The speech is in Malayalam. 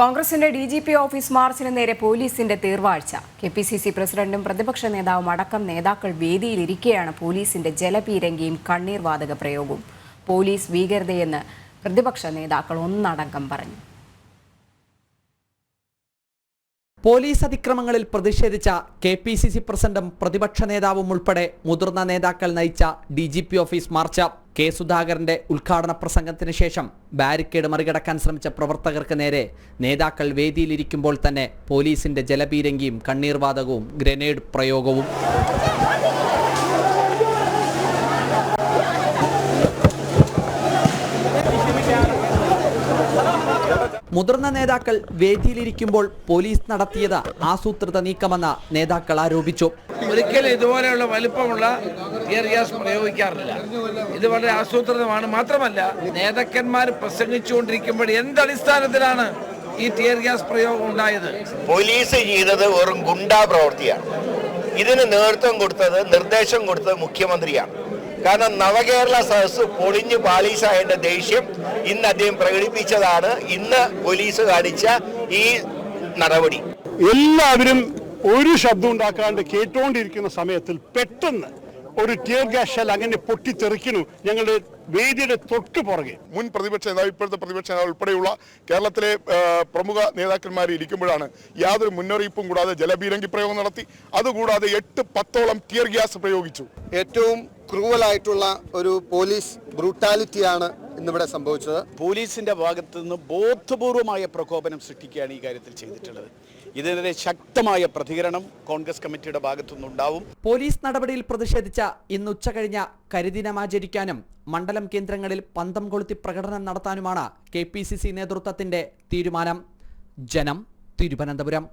കോൺഗ്രസിന്റെ ഡി ജി പി ഓഫീസ് മാർച്ചിന് നേരെ പോലീസിന്റെ തീർവാഴ്ച. കെ പി സി സി പ്രസിഡന്റും പ്രതിപക്ഷ നേതാവും അടക്കം നേതാക്കൾ വേദിയിലിരിക്കെയാണ് പോലീസിന്റെ ജലപീരങ്കിയും കണ്ണീർവാതക പ്രയോഗവും. പോലീസ് ഭീകരതയെന്ന് പ്രതിപക്ഷ നേതാക്കൾ ഒന്നടങ്കം പറഞ്ഞു. പോലീസ് അതിക്രമങ്ങളിൽ പ്രതിഷേധിച്ച കെ പി സി സി പ്രസിഡന്റും പ്രതിപക്ഷ നേതാവും ഉൾപ്പെടെ മുതിർന്ന നേതാക്കൾ നയിച്ച D G P office march. K സുധാകരന്റെ ഉദ്ഘാടന പ്രസംഗത്തിന് ശേഷം ബാരിക്കേഡ് മറികടക്കാൻ ശ്രമിച്ച പ്രവർത്തകർക്ക് നേരെ നേതാക്കൾ വേദിയിലിരിക്കുമ്പോൾ തന്നെ പോലീസിന്റെ ജലപീരങ്കിയും കണ്ണീർവാതകവും ഗ്രനേഡ് പ്രയോഗവും. മുതിർന്ന നേതാക്കൾ വേദിയിലിരിക്കുമ്പോൾ പോലീസ് നടത്തിയത് ആസൂത്രിത നീക്കമെന്ന് നേതാക്കൾ ആരോപിച്ചു. ഒരിക്കലും ഇതുപോലെയുള്ള വലുപ്പമുള്ള ടിയർ ഗ്യാസ് പ്രയോഗിക്കാറില്ല. ഇത് വളരെ ആസൂത്രിതമാണ്. മാത്രമല്ല നേതാക്കന്മാർ പ്രസംഗിച്ചുകൊണ്ടിരിക്കുമ്പോൾ എന്ത് അടിസ്ഥാനത്തിലാണ് ഈ ടിയർ ഗ്യാസ് പ്രയോഗം ഉണ്ടായത്? പോലീസ് ചെയ്തത് വെറും ഗുണ്ടാ പ്രവൃത്തിയാണ്. ഇതിന് നേതൃത്വം കൊടുത്തത് നിർദ്ദേശം കൊടുത്തത് മുഖ്യമന്ത്രിയാണ്. കാരണം നവകേരള സദസ് പൊളിഞ്ഞു പാളീസായതിന്റെ ദേഷ്യം ഇന്ന് അദ്ദേഹം പ്രകടിപ്പിച്ചതാണ്. ഇന്ന് പോലീസ് കാണിച്ച ഈ നടപടി. എല്ലാവരും ഒരു ശബ്ദം ഉണ്ടാക്കാണ്ട് കേട്ടോണ്ടിരിക്കുന്ന സമയത്തിൽ പെട്ടെന്ന് ഒരു ടിയർ ഗ്യാസ് ഷെൽ അങ്ങനെ പൊട്ടിത്തെറിക്കുന്നു ഞങ്ങളുടെ വേദിയുടെ തൊട്ട് പുറകെ. മുൻ പ്രതിപക്ഷ നേതാവ് ഇപ്പോഴത്തെ പ്രതിപക്ഷ നേതാവ് ഉൾപ്പെടെയുള്ള കേരളത്തിലെ പ്രമുഖ നേതാക്കന്മാർ ഇരിക്കുമ്പോഴാണ് യാതൊരു മുന്നറിയിപ്പും കൂടാതെ ജലബീരങ്കി പ്രയോഗം നടത്തി. അതുകൂടാതെ എട്ട് പത്തോളം ടിയർ ഗ്യാസ് പ്രയോഗിച്ചു. ഏറ്റവും ക്രൂവലായിട്ടുള്ള ഒരു പോലീസ് ബ്രൂട്ടാലിറ്റിയാണ് ഇന്നിവിടെ സംഭവിച്ചത്. പോലീസിന്റെ ഭാഗത്തു നിന്ന് ബോധപൂർവമായ പ്രകോപനം സൃഷ്ടിക്കുകയാണ് ഈ കാര്യത്തിൽ ചെയ്തിട്ടുള്ളത്. ഇതിനെതിരെ ശക്തമായ പ്രതികരണം കോൺഗ്രസ് കമ്മിറ്റിയുടെ ഭാഗത്തു നിന്നുണ്ടാവും പോലീസ് നടപടിയിൽ പ്രതിഷേധിച്ച ഇന്ന് ഉച്ചകഴിഞ്ഞ കരിദിനമാചരിക്കാനും മണ്ഡലം കേന്ദ്രങ്ങളിൽ പന്തം കൊളുത്തി പ്രകടനം നടത്താനുമാണ് കെ പി സി സി നേതൃത്വത്തിന്റെ തീരുമാനം. ജനം തിരുവനന്തപുരം.